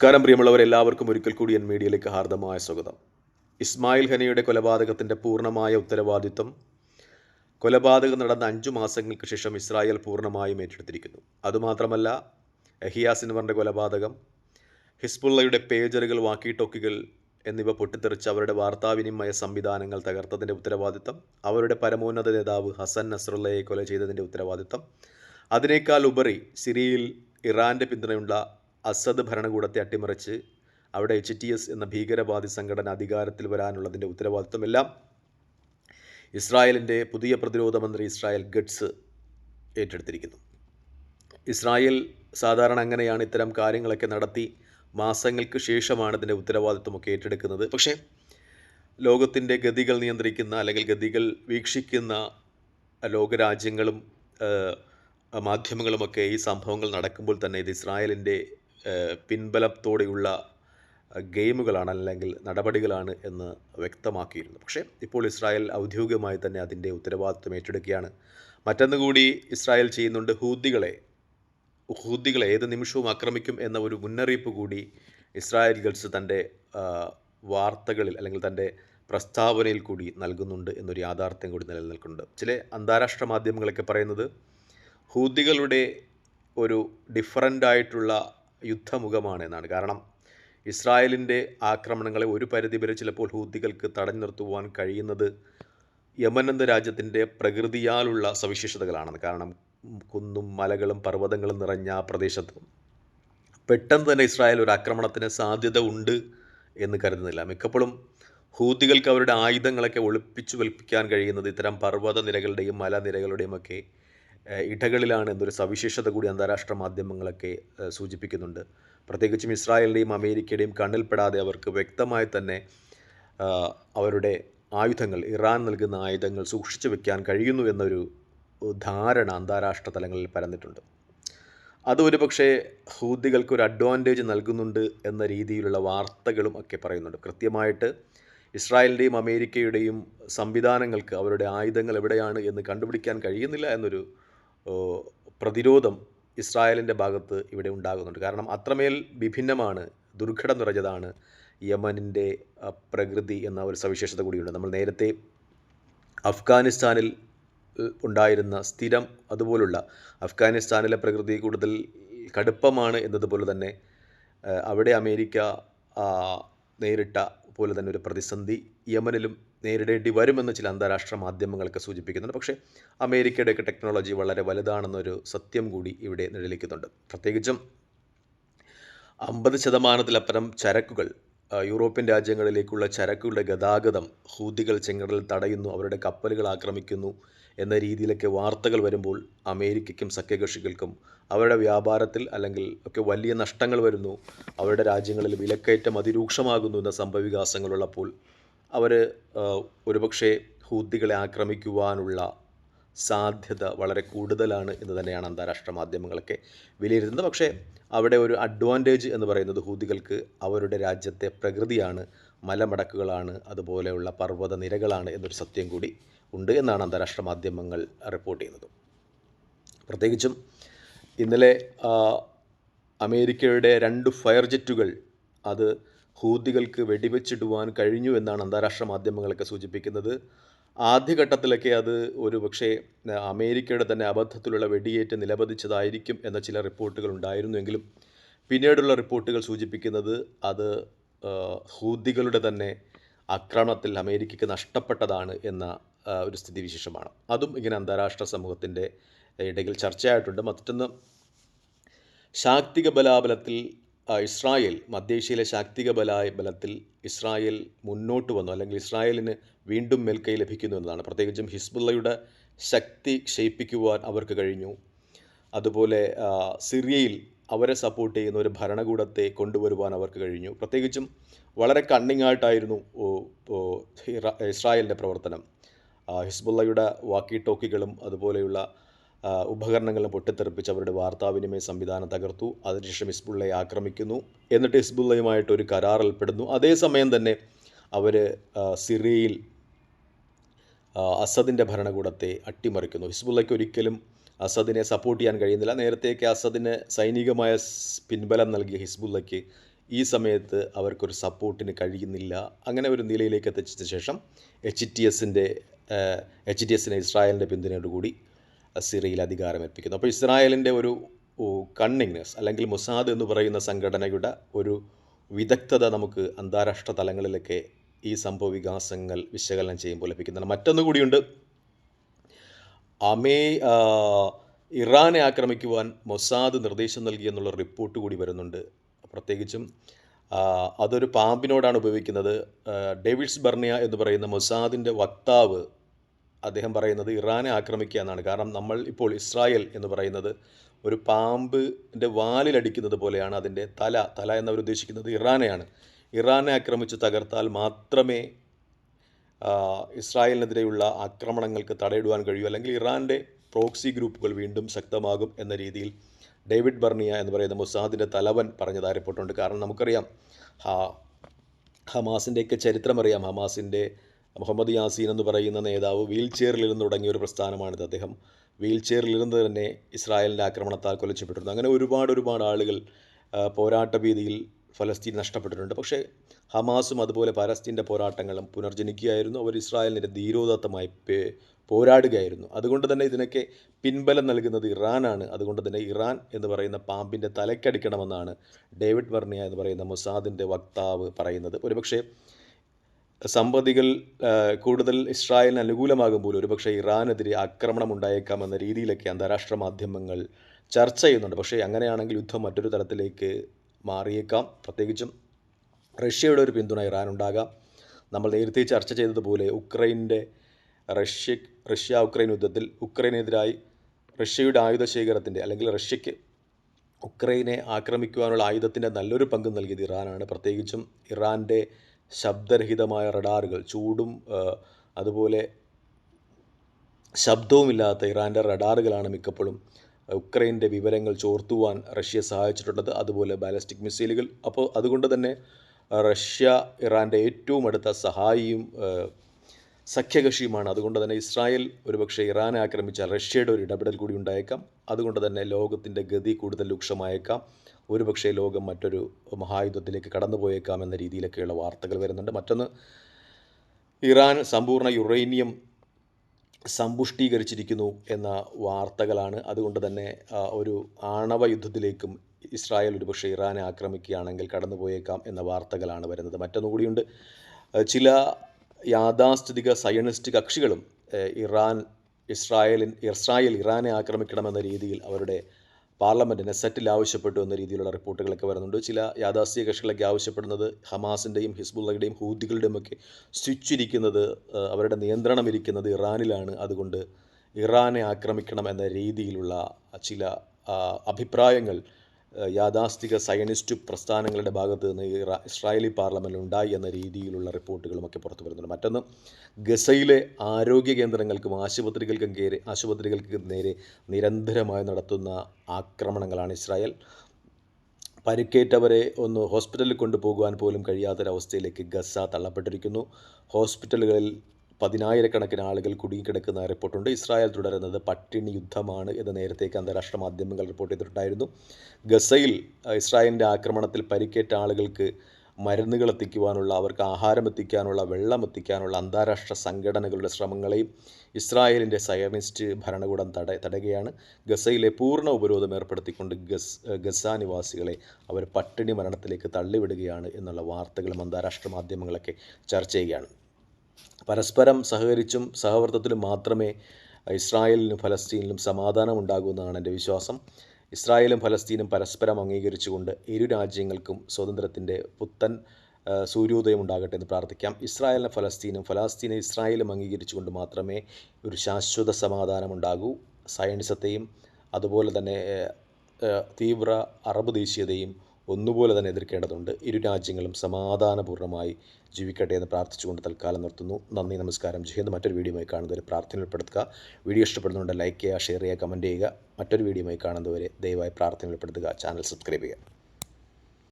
നമസ്കാരം പ്രിയമുള്ളവർ എല്ലാവർക്കും ഒരിക്കൽ കൂടി എൻ മീഡിയയിലേക്ക് ഹാർദമായ സ്വാഗതം. ഇസ്മായിൽ ഹനിയുടെ കൊലപാതകത്തിന്റെ പൂർണമായ ഉത്തരവാദിത്വം കൊലപാതകം നടന്ന അഞ്ചു മാസങ്ങൾക്ക് ശേഷം ഇസ്രായേൽ പൂർണമായും ഏറ്റെടുത്തിരിക്കുന്നു. അതുമാത്രമല്ല എഹിയാസ് എന്നിവരുടെ കൊലപാതകം ഹിസ്ബുള്ളയുടെ പേജറുകൾ വാക്കി ടോക്കുകൾ എന്നിവ പൊട്ടിത്തെറിച്ച് അവരുടെ വാർത്താവിനിമയ സംവിധാനങ്ങൾ തകർത്തതിന്റെ ഉത്തരവാദിത്തം അവരുടെ പരമോന്നത നേതാവ് ഹസൻ നസ്രുള്ളയെ കൊല ചെയ്തതിന്റെ ഉത്തരവാദിത്തം അതിനേക്കാൾ ഉപരി സിറിയയിൽ ഇറാന്റെ പിന്തുണയുള്ള അസദ് ഭരണകൂടത്തെ അട്ടിമറിച്ച് അവിടെ എച്ച് ടി എസ് എന്ന ഭീകരവാദി സംഘടന അധികാരത്തിൽ വരാനുള്ളതിന്റെ ഉത്തരവാദിത്വമെല്ലാം ഇസ്രായേലിന്റെ പുതിയ പ്രതിരോധ മന്ത്രി ഇസ്രായേൽ ഗഡ്സ് ഏറ്റെടുത്തിരിക്കുന്നു. ഇസ്രായേൽ സാധാരണ അങ്ങനെയാണ് ഇത്തരം കാര്യങ്ങളൊക്കെ നടത്തി മാസങ്ങൾക്ക് ശേഷമാണ് ഇതിന്റെ ഉത്തരവാദിത്വമൊക്കെ ഏറ്റെടുക്കുന്നത്. പക്ഷേ ലോകത്തിന്റെ ഗതികൾ നിയന്ത്രിക്കുന്ന അല്ലെങ്കിൽ ഗതികൾ വീക്ഷിക്കുന്ന ലോകരാജ്യങ്ങളും മാധ്യമങ്ങളുമൊക്കെ ഈ സംഭവങ്ങൾ നടക്കുമ്പോൾ തന്നെ ഇത് ഇസ്രായേലിന്റെ പിൻബലത്തോടെയുള്ള ഗെയിമുകളാണ് അല്ലെങ്കിൽ നടപടികളാണ് എന്ന് വ്യക്തമാക്കിയിരുന്നു. പക്ഷേ ഇപ്പോൾ ഇസ്രായേൽ ഔദ്യോഗികമായി തന്നെ അതിന്റെ ഉത്തരവാദിത്വം ഏറ്റെടുക്കുകയാണ്. മറ്റൊന്ന് കൂടി ഇസ്രായേൽ ചെയ്യുന്നുണ്ട് ഹൂദികളെ. ഹൂദികളെ ഏത് നിമിഷവും ആക്രമിക്കും എന്ന ഒരു മുന്നറിയിപ്പ് കൂടി ഇസ്രായേൽ ഗൾസ് തന്റെ വാർത്തകളിൽ അല്ലെങ്കിൽ തന്റെ പ്രസ്താവനയിൽ കൂടി നൽകുന്നുണ്ട് എന്നൊരു യാഥാർത്ഥ്യം കൂടി നിലനിൽക്കുന്നുണ്ട്. ചില അന്താരാഷ്ട്ര മാധ്യമങ്ങളൊക്കെ പറയുന്നത് ഹൂദികളുടെ ഒരു ഡിഫറന്റ് ആയിട്ടുള്ള യുദ്ധമുഖമാണ് കാരണം ഇസ്രായേലിന്റെ ആക്രമണങ്ങളെ ഒരു പരിധി വരെ ചിലപ്പോൾ ഹൂദികൾക്ക് തടഞ്ഞു നിർത്തുവാൻ കഴിയുന്നത് യമൻ എന്ന രാജ്യത്തിന്റെ പ്രകൃതിയാലുള്ള സവിശേഷതകളാണെന്ന്. കാരണം കുന്നും മലകളും പർവതങ്ങളും നിറഞ്ഞ ആ പ്രദേശത്ത് പെട്ടെന്ന് തന്നെ ഇസ്രായേൽ ഒരു ആക്രമണത്തിന് സാധ്യത ഉണ്ട് എന്ന് കരുതുന്നില്ല. മിക്കപ്പോഴും ഹൂതികൾക്ക് അവരുടെ ആയുധങ്ങളൊക്കെ ഒളിപ്പിച്ചു വെൽപ്പിക്കാൻ കഴിയുന്നത് ഇത്തരം പർവത നിരകളുടെയും മലനിരകളുടെയും ഒക്കെ ഇടകളിലാണ് എന്നൊരു സവിശേഷത കൂടി അന്താരാഷ്ട്ര മാധ്യമങ്ങളൊക്കെ സൂചിപ്പിക്കുന്നുണ്ട്. പ്രത്യേകിച്ചും ഇസ്രായേലിന്റെയും അമേരിക്കയുടെയും കണ്ണിൽപ്പെടാതെ അവർക്ക് വ്യക്തമായി തന്നെ അവരുടെ ആയുധങ്ങൾ ഇറാൻ നൽകുന്ന ആയുധങ്ങൾ സൂക്ഷിച്ചു വെക്കാൻ കഴിയുന്നു എന്നൊരു ധാരണ അന്താരാഷ്ട്ര തലങ്ങളിൽ പരന്നിട്ടുണ്ട്. അത് ഒരു പക്ഷേ ഹൂദികൾക്ക് ഒരു അഡ്വാന്റേജ് നൽകുന്നുണ്ട് എന്ന രീതിയിലുള്ള വാർത്തകളും ഒക്കെ പറയുന്നുണ്ട്. കൃത്യമായിട്ട് ഇസ്രായേലിന്റെയും അമേരിക്കയുടെയും സംവിധാനങ്ങൾക്ക് അവരുടെ ആയുധങ്ങൾ എവിടെയാണ് എന്ന് കണ്ടുപിടിക്കാൻ കഴിയുന്നില്ല എന്നൊരു പ്രതിരോധം ഇസ്രായേലിന്റെ ഭാഗത്ത് ഇവിടെ ഉണ്ടാകുന്നുണ്ട്. കാരണം അത്രമേൽ വിഭിന്നമാണ് ദുർഘടം നിറഞ്ഞതാണ് യമനിന്റെ പ്രകൃതി എന്ന ഒരു സവിശേഷത കൂടിയുണ്ട്. നമ്മൾ നേരത്തെ അഫ്ഗാനിസ്ഥാനിൽ ഉണ്ടായിരുന്ന സ്ഥിരം അതുപോലുള്ള അഫ്ഗാനിസ്ഥാനിലെ പ്രകൃതി കൂടുതൽ കടുപ്പമാണ് എന്നതുപോലെ തന്നെ അവിടെ അമേരിക്ക നേരിട്ട പോലെ തന്നെ ഒരു പ്രതിസന്ധി യമനിലും നേരിടേണ്ടി വരുമെന്ന് ചില അന്താരാഷ്ട്ര മാധ്യമങ്ങളൊക്കെ സൂചിപ്പിക്കുന്നുണ്ട്. പക്ഷേ അമേരിക്കയുടെയൊക്കെ ടെക്നോളജി വളരെ വലുതാണെന്നൊരു സത്യം കൂടി ഇവിടെ നിഴലിക്കുന്നുണ്ട്. പ്രത്യേകിച്ചും അമ്പത് ശതമാനത്തിലപ്പുറം ചരക്കുകൾ യൂറോപ്യൻ രാജ്യങ്ങളിലേക്കുള്ള ചരക്കുകളുടെ ഗതാഗതം ഹൂതികൾ ചെങ്കടലിൽ തടയുന്നു അവരുടെ കപ്പലുകൾ ആക്രമിക്കുന്നു എന്ന രീതിയിലൊക്കെ വാർത്തകൾ വരുമ്പോൾ അമേരിക്കയ്ക്കും സഖ്യകക്ഷികൾക്കും അവരുടെ വ്യാപാരത്തിൽ അല്ലെങ്കിൽ ഒക്കെ വലിയ നഷ്ടങ്ങൾ വരുന്നു. അവരുടെ രാജ്യങ്ങളിൽ വിലക്കയറ്റം അതിരൂക്ഷമാകുന്നു എന്ന സംഭവവികാസങ്ങളുള്ളപ്പോൾ അവർ ഒരുപക്ഷെ ഹൂദികളെ ആക്രമിക്കുവാനുള്ള സാധ്യത വളരെ കൂടുതലാണ് എന്ന് തന്നെയാണ് അന്താരാഷ്ട്ര മാധ്യമങ്ങളൊക്കെ വിലയിരുത്തുന്നത്. പക്ഷേ അവിടെ ഒരു അഡ്വാന്റേജ് എന്ന് പറയുന്നത് ഹൂദികൾക്ക് അവരുടെ രാജ്യത്തെ പ്രകൃതിയാണ് മലമടക്കുകളാണ് അതുപോലെയുള്ള പർവത നിരകളാണ് എന്നൊരു സത്യം കൂടി ഉണ്ട് എന്നാണ് അന്താരാഷ്ട്ര മാധ്യമങ്ങൾ റിപ്പോർട്ട് ചെയ്യുന്നത്. പ്രത്യേകിച്ചും ഇന്നലെ അമേരിക്കയുടെ രണ്ട് ഫയർ ജെറ്റുകൾ അത് ഹൂതികൾക്ക് വെടിവെച്ചിടുവാൻ കഴിഞ്ഞു എന്നാണ് അന്താരാഷ്ട്ര മാധ്യമങ്ങളൊക്കെ സൂചിപ്പിക്കുന്നത്. ആദ്യഘട്ടത്തിലൊക്കെ അത് ഒരു പക്ഷേ അമേരിക്കയുടെ തന്നെ അബദ്ധത്തിലുള്ള വെടിയേറ്റ് നിലപതിച്ചതായിരിക്കും എന്ന ചില റിപ്പോർട്ടുകൾ ഉണ്ടായിരുന്നുവെങ്കിലും പിന്നീടുള്ള റിപ്പോർട്ടുകൾ സൂചിപ്പിക്കുന്നത് അത് ഹൂതികളുടെ തന്നെ ആക്രമണത്തിൽ അമേരിക്കയ്ക്ക് നഷ്ടപ്പെട്ടതാണ് എന്ന ഒരു സ്ഥിതിവിശേഷമാണ്. അതും ഇങ്ങനെ അന്താരാഷ്ട്ര സമൂഹത്തിന്റെ ഇടയിൽ ചർച്ചയായിട്ടുണ്ട്. മറ്റൊന്ന് ശാക്തിക ബലാബലത്തിൽ ഇസ്രായേൽ മധ്യേഷ്യയിലെ ശാക്തിക ബലായ ബലത്തിൽ ഇസ്രായേൽ മുന്നോട്ട് വന്നു. അല്ലെങ്കിൽ ഇസ്രായേലിന് വീണ്ടും മേൽക്കൈ ലഭിക്കുന്നു എന്നതാണ്. പ്രത്യേകിച്ചും ഹിസ്ബുള്ളയുടെ ശക്തി ക്ഷയിപ്പിക്കുവാൻ അവർക്ക് കഴിഞ്ഞു. അതുപോലെ സിറിയയിൽ അവരെ സപ്പോർട്ട് ചെയ്യുന്ന ഒരു ഭരണകൂടത്തെ കൊണ്ടുവരുവാൻ അവർക്ക് കഴിഞ്ഞു. പ്രത്യേകിച്ചും വളരെ കണ്ണിങ് ആയിട്ടായിരുന്നു ഇസ്രായേലിന്റെ പ്രവർത്തനം. ഹിസ്ബുള്ളയുടെ വാക്കി ടോക്കികളും അതുപോലെയുള്ള ഉപകരണങ്ങളും പൊട്ടിത്തെറിപ്പിച്ച് അവരുടെ വാർത്താവിനിമയ സംവിധാനം തകർത്തു. അതിനുശേഷം ഹിസ്ബുള്ളയെ ആക്രമിക്കുന്നു. എന്നിട്ട് ഹിസ്ബുള്ളയുമായിട്ട് ഒരു കരാർ ഏർപ്പെടുന്നു അതേസമയം തന്നെ അവർ സിറിയയിൽ അസദിന്റെ ഭരണകൂടത്തെ അട്ടിമറിക്കുന്നു. ഹിസ്ബുള്ളയ്ക്ക് ഒരിക്കലും അസദിനെ സപ്പോർട്ട് ചെയ്യാൻ കഴിയുന്നില്ല. നേരത്തേക്ക് അസദിന് സൈനികമായ പിൻബലം നൽകിയ ഹിസ്ബുള്ളയ്ക്ക് ഈ സമയത്ത് അവർക്കൊരു സപ്പോർട്ടിന് കഴിയുന്നില്ല. അങ്ങനെ ഒരു നിലയിലേക്ക് എത്തിച്ച ശേഷം എച്ച് ടി എസിന്റെ എച്ച് ടി എസിനെ ഇസ്രായേലിന്റെ പിന്തുണയോടുകൂടി സിറിയയിൽ അധികാരം ഏൽപ്പിക്കുന്നു. അപ്പോൾ ഇസ്രായേലിന്റെ ഒരു കണ്ണിങ്നെസ് അല്ലെങ്കിൽ മൊസാദ് എന്ന് പറയുന്ന സംഘടനയുടെ ഒരു വിദഗ്ധത നമുക്ക് അന്താരാഷ്ട്ര തലങ്ങളിലൊക്കെ ഈ സംഭവ വികാസങ്ങൾ വിശകലനം ചെയ്യുമ്പോൾ ലഭിക്കുന്നുണ്ട്. മറ്റൊന്നു കൂടിയുണ്ട് അമേ ഇറാനെ ആക്രമിക്കുവാൻ മൊസാദ് നിർദ്ദേശം നൽകി എന്നുള്ള റിപ്പോർട്ട് കൂടി വരുന്നുണ്ട്. പ്രത്യേകിച്ചും അതൊരു പാമ്പിനോടാണ് ഉപയോഗിക്കുന്നത്. ഡേവിഡ്സ് ബർണിയ എന്ന് പറയുന്ന മൊസാദിന്റെ വക്താവ് അദ്ദേഹം പറയുന്നത് ഇറാനെ ആക്രമിക്കുക എന്നാണ്. കാരണം നമ്മൾ ഇപ്പോൾ ഇസ്രായേൽ എന്ന് പറയുന്നത് ഒരു പാമ്പിന്റെ വാലിലടിക്കുന്നത് പോലെയാണ് അതിന്റെ തല. തല എന്നവർ ഉദ്ദേശിക്കുന്നത് ഇറാനെയാണ്. ഇറാനെ ആക്രമിച്ച് തകർത്താൽ മാത്രമേ ഇസ്രായേലിനെതിരെയുള്ള ആക്രമണങ്ങൾക്ക് തടയിടുവാൻ കഴിയൂ. അല്ലെങ്കിൽ ഇറാന്റെ പ്രോക്സി ഗ്രൂപ്പുകൾ വീണ്ടും ശക്തമാകും എന്ന രീതിയിൽ ഡേവിഡ് ബർണിയ എന്ന് പറയുന്ന മുസാദിന്റെ തലവൻ പറഞ്ഞതായി റിപ്പോർട്ടുണ്ട് കാരണം നമുക്കറിയാം ഹമാസിന്റെയൊക്കെ ചരിത്രമറിയാം. ഹമാസിന്റെ മുഹമ്മദ് യാസീൻ എന്ന് പറയുന്ന നേതാവ് വീൽ ചെയറിൽ ഇരുന്ന് തുടങ്ങിയ ഒരു പ്രസ്ഥാനമാണിത്. അദ്ദേഹം വീൽ ചെയറിൽ ഇരുന്ന് തന്നെ ഇസ്രായേലിന്റെ ആക്രമണത്താൽ കൊലച്ചപ്പെട്ടിരുന്നു. അങ്ങനെ ഒരുപാട് ഒരുപാട് ആളുകൾ പോരാട്ട ഭീതിയിൽ ഫലസ്തീൻ നഷ്ടപ്പെട്ടിട്ടുണ്ട്. പക്ഷേ ഹമാസും അതുപോലെ പലസ്തീന്റെ പോരാട്ടങ്ങളും പുനർജനിക്കുകയായിരുന്നു. അവർ ഇസ്രായേലിനെതിരെ ധീരോദത്തമായി പോരാടുകയായിരുന്നു. അതുകൊണ്ട് തന്നെ ഇതിനൊക്കെ പിൻബലം നൽകുന്നത് ഇറാനാണ്. അതുകൊണ്ട് തന്നെ ഇറാൻ എന്ന് പറയുന്ന പാമ്പിന്റെ തലക്കടിക്കണമെന്നാണ് ഡേവിഡ് വർണിയ എന്ന് പറയുന്ന മൊസാദിന്റെ വക്താവ് പറയുന്നത്. ഒരുപക്ഷെ സമ്പതികൾ കൂടുതൽ ഇസ്രായേലിന് അനുകൂലമാകുമ്പോൾ ഒരുപക്ഷെ ഇറാനെതിരെ ആക്രമണം ഉണ്ടായേക്കാമെന്ന രീതിയിലൊക്കെ അന്താരാഷ്ട്ര മാധ്യമങ്ങൾ ചർച്ച ചെയ്യുന്നുണ്ട്. പക്ഷേ അങ്ങനെയാണെങ്കിൽ യുദ്ധം മറ്റൊരു തലത്തിലേക്ക് മാറിയേക്കാം. പ്രത്യേകിച്ചും റഷ്യയുടെ ഒരു പിന്തുണ ഇറാൻ ഉണ്ടാകാം നമ്മൾ നേരത്തെ ചർച്ച ചെയ്തതുപോലെ ഉക്രൈന്റെ റഷ്യ റഷ്യ ഉക്രൈൻ യുദ്ധത്തിൽ ഉക്രൈനെതിരായി റഷ്യയുടെ ആയുധ ശേഖരത്തിന്റെ അല്ലെങ്കിൽ റഷ്യയ്ക്ക് ഉക്രൈനെ ആക്രമിക്കുവാനുള്ള ആയുധത്തിന്റെ നല്ലൊരു പങ്ക് നൽകിയത് ഇറാനാണ്. പ്രത്യേകിച്ചും ഇറാന്റെ ശബ്ദരഹിതമായ റഡാറുകൾ ചൂടും അതുപോലെ ശബ്ദവുമില്ലാത്ത ഇറാന്റെ റഡാറുകളാണ് മിക്കപ്പോഴും ഉക്രൈന്റെ വിവരങ്ങൾ ചോർത്തുവാൻ റഷ്യ സഹായിച്ചിട്ടുള്ളത്. അതുപോലെ ബാലിസ്റ്റിക് മിസൈലുകൾ. അപ്പോൾ അതുകൊണ്ട് തന്നെ റഷ്യ ഇറാന്റെ ഏറ്റവും അടുത്ത സഹായിയും സഖ്യകക്ഷിയുമാണ്. അതുകൊണ്ട് തന്നെ ഇസ്രായേൽ ഒരുപക്ഷെ ഇറാനെ ആക്രമിച്ചാൽ റഷ്യയുടെ ഒരു ഇടപെടൽ കൂടി ഉണ്ടായേക്കാം. അതുകൊണ്ട് തന്നെ ലോകത്തിന്റെ ഗതി കൂടുതൽ രൂക്ഷമായേക്കാം. ഒരുപക്ഷെ ലോകം മറ്റൊരു മഹായുദ്ധത്തിലേക്ക് കടന്നുപോയേക്കാം എന്ന രീതിയിലൊക്കെയുള്ള വാർത്തകൾ വരുന്നുണ്ട്. മറ്റൊന്ന് ഇറാൻ സമ്പൂർണ യുറേനിയം സമ്പുഷ്ടീകരിച്ചിരിക്കുന്നു എന്ന വാർത്തകളാണ്. അതുകൊണ്ട് തന്നെ ഒരു ആണവ യുദ്ധത്തിലേക്കും ഇസ്രായേൽ ഒരുപക്ഷെ ഇറാനെ ആക്രമിക്കുകയാണെങ്കിൽ കടന്നുപോയേക്കാം എന്ന വാർത്തകളാണ് വരുന്നത്. മറ്റൊന്നുകൂടിയുണ്ട് ചില യാഥാസ്ഥിതിക സയനിസ്റ്റ് കക്ഷികളും ഇറാൻ ഇസ്രായേലിൻ ഇസ്രായേൽ ഇറാനെ ആക്രമിക്കണമെന്ന രീതിയിൽ അവരുടെ പാർലമെന്റ് നെസറ്റിൽ ആവശ്യപ്പെട്ടു എന്ന രീതിയിലുള്ള റിപ്പോർട്ടുകളൊക്കെ വരുന്നുണ്ട്. ചില യാഥാസ്ഥിക കക്ഷികളൊക്കെ ആവശ്യപ്പെടുന്നത് ഹമാസിന്റെയും ഹിസ്ബുള്ളയുടെയും ഹൂദികളുടെയും ഒക്കെ സ്വിച്ച് ഇരിക്കുന്നത് അവരുടെ നിയന്ത്രണം ഇരിക്കുന്നത് ഇറാനിലാണ്. അതുകൊണ്ട് ഇറാനെ ആക്രമിക്കണം എന്ന രീതിയിലുള്ള ചില അഭിപ്രായങ്ങൾ യാഥാസ്ഥിക സയനിസ്റ്റ് പ്രസ്ഥാനങ്ങളുടെ ഭാഗത്ത് നിന്ന് ഇസ്രായേലി പാർലമെന്റിൽ ഉണ്ടായി എന്ന രീതിയിലുള്ള റിപ്പോർട്ടുകളുമൊക്കെ പുറത്തു വരുന്നുണ്ട്. മറ്റൊന്ന് ഗസയിലെ ആരോഗ്യ കേന്ദ്രങ്ങൾക്കും ആശുപത്രികൾക്കും കയറി ആശുപത്രികൾക്ക് നേരെ നിരന്തരമായി നടത്തുന്ന ആക്രമണങ്ങളാണ് ഇസ്രായേൽ. പരിക്കേറ്റവരെ ഒന്ന് ഹോസ്പിറ്റലിൽ കൊണ്ടുപോകുവാൻ പോലും കഴിയാത്തൊരവസ്ഥയിലേക്ക് ഗസ തള്ളപ്പെട്ടിരിക്കുന്നു. ഹോസ്പിറ്റലുകളിൽ പതിനായിരക്കണക്കിന് ആളുകൾ കുടുങ്ങിക്കിടക്കുന്ന റിപ്പോർട്ടുണ്ട്. ഇസ്രായേൽ തുടരുന്നത് പട്ടിണി യുദ്ധമാണ് എന്ന് നേരത്തേക്ക് അന്താരാഷ്ട്ര മാധ്യമങ്ങൾ റിപ്പോർട്ട് ചെയ്തിട്ടുണ്ടായിരുന്നു. ഗസയിൽ ഇസ്രായേലിന്റെ ആക്രമണത്തിൽ പരിക്കേറ്റ ആളുകൾക്ക് മരുന്നുകൾ എത്തിക്കുവാനുള്ള അവർക്ക് ആഹാരം എത്തിക്കാനുള്ള വെള്ളം എത്തിക്കാനുള്ള അന്താരാഷ്ട്ര സംഘടനകളുടെ ശ്രമങ്ങളെയും ഇസ്രായേലിന്റെ സയനിസ്റ്റ് ഭരണകൂടം തട തടയുകയാണ്. ഗസയിലെ പൂർണ ഉപരോധം ഏർപ്പെടുത്തിക്കൊണ്ട് ഗസ് ഗസ നിവാസികളെ അവർ പട്ടിണി മരണത്തിലേക്ക് തള്ളിവിടുകയാണ് എന്നുള്ള വാർത്തകളും അന്താരാഷ്ട്ര മാധ്യമങ്ങളൊക്കെ ചർച്ച ചെയ്യുകയാണ്. പരസ്പരം സഹകരിച്ചും സഹവർത്തത്തിലും മാത്രമേ ഇസ്രായേലിനും ഫലസ്തീനിലും സമാധാനം ഉണ്ടാകൂ എന്നാണ് എന്റെ വിശ്വാസം. ഇസ്രായേലും ഫലസ്തീനും പരസ്പരം അംഗീകരിച്ചുകൊണ്ട് ഇരു രാജ്യങ്ങൾക്കും സ്വാതന്ത്ര്യത്തിന്റെ പുത്തൻ സൂര്യോദയം ഉണ്ടാകട്ടെ എന്ന് പ്രാർത്ഥിക്കാം. ഇസ്രായേലിനെ ഫലസ്തീനും ഫലസ്തീനെ ഇസ്രായേലും അംഗീകരിച്ചുകൊണ്ട് മാത്രമേ ഒരു ശാശ്വത സമാധാനം ഉണ്ടാകൂ സയൻസത്തെയും അതുപോലെ തന്നെ തീവ്ര അറബ് ദേശീയതയും ഒന്നുപോലെ തന്നെ എതിർക്കേണ്ടതുണ്ട്. ഇരു രാജ്യങ്ങളും സമാധാനപൂർണമായി ജീവിക്കട്ടെ എന്ന് പ്രാർത്ഥിച്ചുകൊണ്ട് തൽക്കാലം നിർത്തുന്നു. നന്ദി നമസ്കാരം. ജയ്ഹിന്ദ് മറ്റൊരു വീഡിയോയുമായി കാണുന്നവരെ പ്രാർത്ഥന ഉൾപ്പെടുത്തുക. വീഡിയോ ഇഷ്ടപ്പെടുന്നുണ്ട് ലൈക്ക് ചെയ്യുക ഷെയർ ചെയ്യുക കമന്റ് ചെയ്യുക. മറ്റൊരു വീഡിയോയുമായി കാണുന്നവരെ ദയവായി പ്രാർത്ഥന ഉൾപ്പെടുത്തുക. ചാനൽ സബ്സ്ക്രൈബ് ചെയ്യുക.